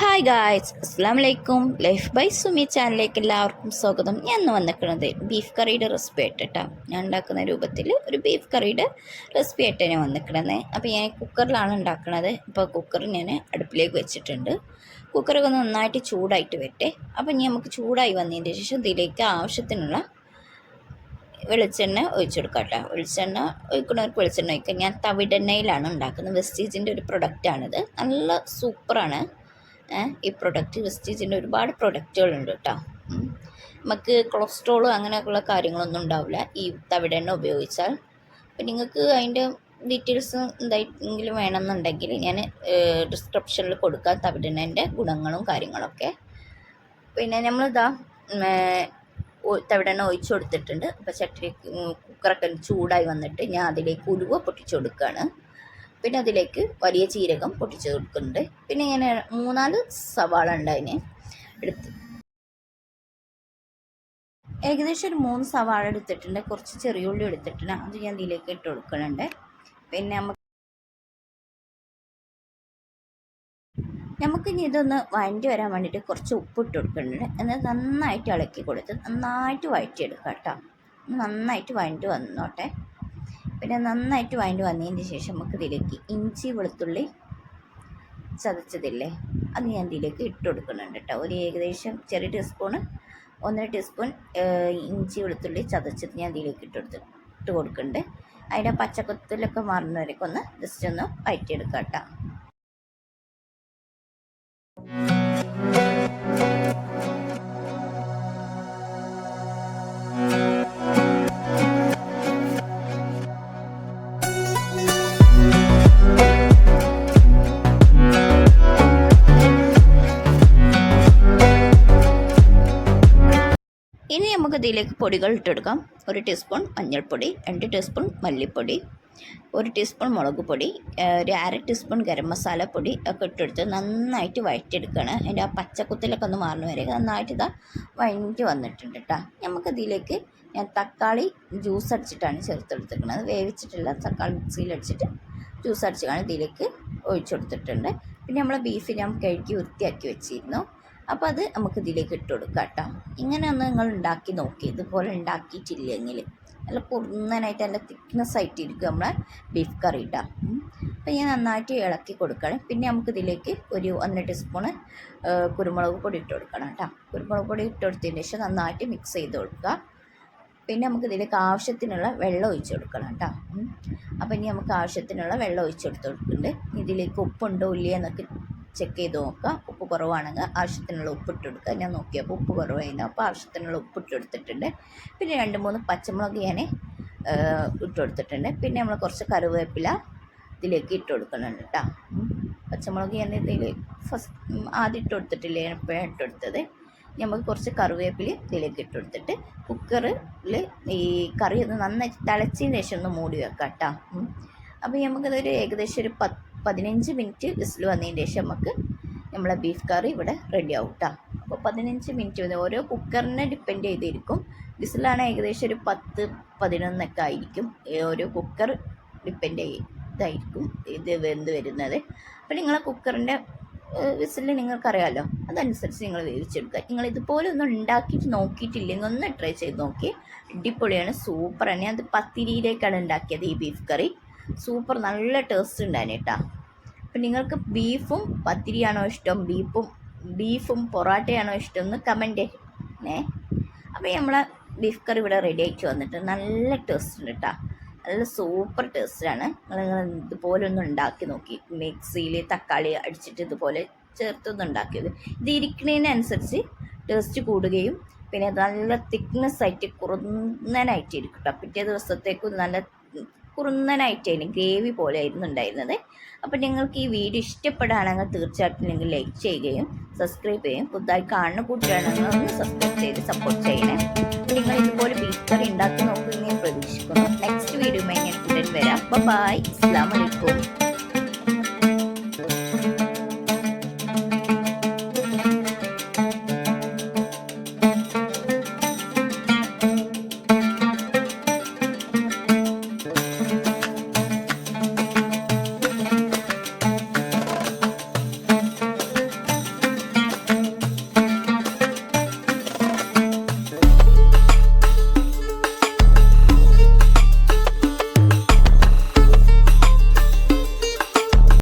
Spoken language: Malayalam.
ഹായ് ഗായ്സ് അസ്സാം വലൈക്കും ലൈഫ് ബൈ സുമി ചാനലിലേക്ക് എല്ലാവർക്കും സ്വാഗതം. ഞാൻ ഇന്ന് വന്നിരിക്കുന്നത് ബീഫ് കറിയുടെ റെസിപ്പി ആയിട്ടാണ് ഞാൻ ഉണ്ടാക്കുന്ന രൂപത്തിൽ ഒരു ബീഫ് കറിയുടെ റെസിപ്പി ആയിട്ട് ഞാൻ വന്നിരിക്കണത് അപ്പോൾ ഞാൻ കുക്കറിലാണ് ഉണ്ടാക്കുന്നത്. അപ്പോൾ കുക്കർ ഞാൻ അടുപ്പിലേക്ക് വെച്ചിട്ടുണ്ട്. കുക്കറൊക്കെ ഒന്ന് നന്നായിട്ട് ചൂടായിട്ട് വരട്ടെ. അപ്പോൾ ഇനി നമുക്ക് ചൂടായി വന്നതിന്റെ ശേഷം ഇതിലേക്ക് ആവശ്യത്തിനുള്ള വെളിച്ചെണ്ണ ഒഴിച്ചു കൊടുക്കാം കേട്ടോ. വെളിച്ചെണ്ണ ഒഴിക്കണവർക്ക് വെളിച്ചെണ്ണ ഒഴിക്കാം. ഞാൻ തവിടെണ്ണയിലാണ് ഉണ്ടാക്കുന്നത്. വെസ്റ്റീജിന്റെ ഒരു പ്രൊഡക്റ്റാണിത് നല്ല സൂപ്പറാണ് ഈ പ്രൊഡക്റ്റ് വെസ്റ്റീജിന്റെ ഒരുപാട് പ്രൊഡക്റ്റുകളുണ്ട് കേട്ടോ നമുക്ക് കൊളസ്ട്രോൾ അങ്ങനെയൊക്കെയുള്ള കാര്യങ്ങളൊന്നും ഉണ്ടാവില്ല. ഈ തവിടെണ്ണ ഉപയോഗിച്ചാൽ. അപ്പം നിങ്ങൾക്ക് അതിന്റെ ഡീറ്റെയിൽസ് എന്തായിട്ടെങ്കിലും വേണമെന്നുണ്ടെങ്കിൽ ഞാൻ ഡിസ്ക്രിപ്ഷനിൽ കൊടുക്കാം തവിടെണ്ണന്റെ ഗുണങ്ങളും കാര്യങ്ങളൊക്കെ. പിന്നെ നമ്മളിതാ തവിടെണ്ണ ഒഴിച്ചു കൊടുത്തിട്ടുണ്ട്. അപ്പോൾ ചട്ടി കുക്കറൊക്കെ ചൂടായി വന്നിട്ട് ഞാൻ അതിലേക്ക് ഉലുവ പൊട്ടിച്ചു കൊടുക്കുകയാണ്. പിന്നെ അതിലേക്ക് വലിയ ജീരകം പൊട്ടിച്ച് കൊടുക്കുന്നുണ്ട്. പിന്നെ ഇങ്ങനെ മൂന്നാൽ സവാള ഉണ്ട് അതിന്. എടുത്ത്. ഏകദേശം ഒരു മൂന്ന് സവാള എടുത്തിട്ടുണ്ട്. കുറച്ച് ചെറിയ ഉള്ളി എടുത്തിട്ടുണ്ട്. അത് ഞാൻ ഇതിലേക്ക് ഇട്ട് കൊടുക്കുന്നുണ്ട്. പിന്നെ നമുക്ക് നമുക്ക് ഇനി ഇതൊന്ന് വഴണ്ടി വരാൻ വേണ്ടിയിട്ട് കുറച്ച് ഉപ്പ് ഇട്ട് കൊടുക്കുന്നുണ്ട്. എന്നിട്ട് നന്നായിട്ട് ഇളക്കി കൊടുത്ത് നന്നായിട്ട് വഴറ്റിയെടുക്കാം കേട്ടോ. നന്നായിട്ട് വഴണ്ടി വന്നോട്ടെ. പിന്നെ നന്നായിട്ട് വഴണ്ട് വന്നതിന് ശേഷം നമുക്ക് ഇതിലേക്ക് ഇഞ്ചി വെളുത്തുള്ളി ചതച്ചതില്ലേ? അത് ഞാൻ ഇതിലേക്ക് ഇട്ട് കൊടുക്കുന്നുണ്ട് കേട്ടോ. ഒരു ഏകദേശം ചെറിയ ടീസ്പൂണ് ഒന്നര ടീസ്പൂൺ ഇഞ്ചി വെളുത്തുള്ളി ചതച്ചത് ഞാൻ ഇതിലേക്ക് ഇട്ട് കൊടുത്ത് ഇട്ട് കൊടുക്കുന്നുണ്ട്. അതിന്റെ പച്ചക്കൊത്തിലൊക്കെ മാറുന്നവരൊക്കെ ഒന്ന് ജസ്റ്റ് ഒന്ന് വഴറ്റിയെടുക്കാം കേട്ടോ. ഇതിലേക്ക് പൊടികൾ ഇട്ടെടുക്കാം. ഒരു ടീസ്പൂൺ മഞ്ഞൾപ്പൊടി രണ്ട് ടീസ്പൂൺ മല്ലിപ്പൊടി ഒരു ടീസ്പൂൺ മുളക് പൊടി ഒരു അര ടീസ്പൂൺ ഗരം മസാല പൊടി ഒക്കെ ഇട്ടെടുത്ത് നന്നായിട്ട് വഴറ്റെടുക്കുകയാണ് അതിന്റെ ആ പച്ചക്കുത്തിലൊക്കെ ഒന്ന് മാറുന്ന വരെ നന്നായിട്ട് ഇതാ വഴഞ്ഞിട്ട് വന്നിട്ടുണ്ട് കേട്ടോ. നമുക്കതിലേക്ക് ഞാൻ തക്കാളി ജ്യൂസ് അടിച്ചിട്ടാണ് ചേർത്തെടുത്തിരിക്കുന്നത്. വേവിച്ചിട്ടുള്ള തക്കാളി മിക്സിയിൽ അടിച്ചിട്ട് ജ്യൂസ് അടിച്ചാണ് ഇതിലേക്ക് ഒഴിച്ചു കൊടുത്തിട്ടുണ്ട്. പിന്നെ നമ്മൾ ബീഫ് ഞാൻ കഴുകി വൃത്തിയാക്കി വെച്ചിരുന്നു. അപ്പോൾ അത് നമുക്ക് ഇതിലേക്ക് ഇട്ട് കൊടുക്കാം കേട്ടോ. ഇങ്ങനെ ഒന്ന് നിങ്ങൾ ഉണ്ടാക്കി നോക്കി. ഇതുപോലെ ഉണ്ടാക്കിയിട്ടില്ലെങ്കിൽ നല്ല പൊന്നനായിട്ട് നല്ല തിക്നെസ് ആയിട്ട് ഇരിക്കും നമ്മളെ ബീഫ് കറി ഇട്ടാം അപ്പോൾ ഞാൻ നന്നായിട്ട് ഇളക്കി കൊടുക്കണം. പിന്നെ നമുക്ക് ഇതിലേക്ക് ഒരു ഒന്നര ടീസ്പൂണ് കുരുമുളക് പൊടി ഇട്ട് കൊടുക്കണം കേട്ടോ. കുരുമുളക് പൊടി ഇട്ട് കൊടുത്തതിന് ശേഷം നന്നായിട്ട് മിക്സ് ചെയ്ത് കൊടുക്കുക. പിന്നെ നമുക്ക് ഇതിലേക്ക് ആവശ്യത്തിനുള്ള വെള്ളം ഒഴിച്ച് കൊടുക്കണം കേട്ടോ. അപ്പോൾ ഇനി നമുക്ക് ആവശ്യത്തിനുള്ള വെള്ളം ഒഴിച്ച് കൊടുത്ത് കൊടുക്കുന്നുണ്ട്. ഇതിലേക്ക് ഉപ്പുണ്ടോ ഇല്ലയോ എന്നൊക്കെ ചെക്ക് ചെയ്ത് നോക്കുക കുറവാണെങ്കിൽ ആവശ്യത്തിനുള്ള ഉപ്പിട്ട് കൊടുക്കുക ഞാൻ നോക്കിയപ്പോൾ ഉപ്പ് കുറവായിരുന്നു. അപ്പോൾ ആവശ്യത്തിനുള്ള ഉപ്പിട്ട് കൊടുത്തിട്ടുണ്ട് പിന്നെ രണ്ട് മൂന്ന് പച്ചമുളക് ഞാൻ ഇട്ട് കൊടുത്തിട്ടുണ്ട് പിന്നെ നമ്മൾ കുറച്ച് കറിവേപ്പില ഇതിലേക്ക് ഇട്ട് കൊടുക്കുന്നുണ്ട് കേട്ടോ. പച്ചമുളക് ഞാൻ ഇതിൽ ഫസ്റ്റ് ആദ്യം ഇട്ട് കൊടുത്തിട്ടില്ലേ എപ്പോഴാണ് ഇട്ട് കൊടുത്തത് നമുക്ക് കുറച്ച് കറിവേപ്പില ഇതിലേക്ക് ഇട്ട് കൊടുത്തിട്ട് കുക്കറിൽ ഈ കറി ഒന്ന് നന്നായി തിളച്ചതിന് ശേഷം ഒന്ന് മൂടി വെക്കാം കേട്ടോ. അപ്പോൾ നമുക്കതൊരു ഏകദേശം ഒരു പത്ത് പതിനഞ്ച് മിനിറ്റ് വിസിൽ വന്നതിന് ശേഷം നമുക്ക് നമ്മളെ ബീഫ് കറി ഇവിടെ റെഡി ആവും കേട്ടോ അപ്പോൾ പതിനഞ്ച് മിനിറ്റ് ഓരോ കുക്കറിനെ ഡിപ്പെൻഡ് ചെയ്തിരിക്കും. വിസിലാണ് ഏകദേശം ഒരു പത്ത് പതിനൊന്നൊക്കെ ആയിരിക്കും. ഓരോ കുക്കർ ഡിപ്പെൻഡ് ചെയ്തായിരിക്കും ഇത് വെന്ത് വരുന്നത്. അപ്പോൾ നിങ്ങളെ കുക്കറിന്റെ വിസിൽ നിങ്ങൾക്കറിയാമല്ലോ അതനുസരിച്ച് നിങ്ങൾ വേവിച്ചെടുക്കുക. നിങ്ങൾ ഇതുപോലെ ഒന്ന് ഉണ്ടാക്കിയിട്ട് നോക്കിയിട്ടില്ലെങ്കിൽ ഒന്ന് ട്രൈ ചെയ്ത് നോക്കി. അടിപൊളിയാണ് സൂപ്പറാണ് ഞാൻ അത് പത്തിരിയിലേക്കാണ് ഉണ്ടാക്കിയത് ഈ ബീഫ് കറി സൂപ്പർ നല്ല ടേസ്റ്റ് ഉണ്ടായിരുന്നു കേട്ടോ. അപ്പം നിങ്ങൾക്ക് ബീഫും പത്തിരിയാണോ ഇഷ്ടം? ബീഫും ബീഫും പൊറോട്ടയാണോ ഇഷ്ടം എന്ന് കമന്റ് ഏ അപ്പോൾ നമ്മൾ ബീഫ് കറി ഇവിടെ റെഡി ആയിട്ട് വന്നിട്ട് നല്ല ടേസ്റ്റ് ഉണ്ട് കേട്ടോ നല്ല സൂപ്പർ ടേസ്റ്റാണ് നിങ്ങൾ ഇതുപോലെ ഒന്ന് ഉണ്ടാക്കി നോക്കി. മിക്സിയിൽ തക്കാളി അടിച്ചിട്ട് ഇതുപോലെ ചേർത്തൊന്ന് ഉണ്ടാക്കിയത്. ഇത് ഇരിക്കുന്നതിനനുസരിച്ച് ടേസ്റ്റ് കൂടുകയും പിന്നെ നല്ല തിക്നെസ് ആയിട്ട് കുറന്നനായിട്ട് ഇരിക്കും കേട്ടോ പിറ്റേ ദിവസത്തേക്കും നല്ല കുറുന്നനായിട്ടായിരുന്നു ഗ്രേവി പോലെ ആയിരുന്നു ഉണ്ടായിരുന്നത്. അപ്പോൾ നിങ്ങൾക്ക് ഈ വീഡിയോ ഇഷ്ടപ്പെടുകയാണെങ്കിൽ തീർച്ചയായിട്ടും നിങ്ങൾ ലൈക്ക് ചെയ്യുകയും സബ്സ്ക്രൈബ് ചെയ്യുകയും പുതുതായി കാണുന്ന കൂട്ടുകാരാണെങ്കിൽ ഒന്ന് സബ്സ്ക്രൈബ് ചെയ്ത് സപ്പോർട്ട് ചെയ്യണേ. നിങ്ങൾ ഇതുപോലെ ബീഫ് കറി ഉണ്ടാക്കി നോക്കുമെന്ന് ഞാൻ പ്രതീക്ഷിക്കുന്നു. നെക്സ്റ്റ് വീഡിയോ ഞാൻ ഉടൻ വരാം. ബൈ വലൈക്കും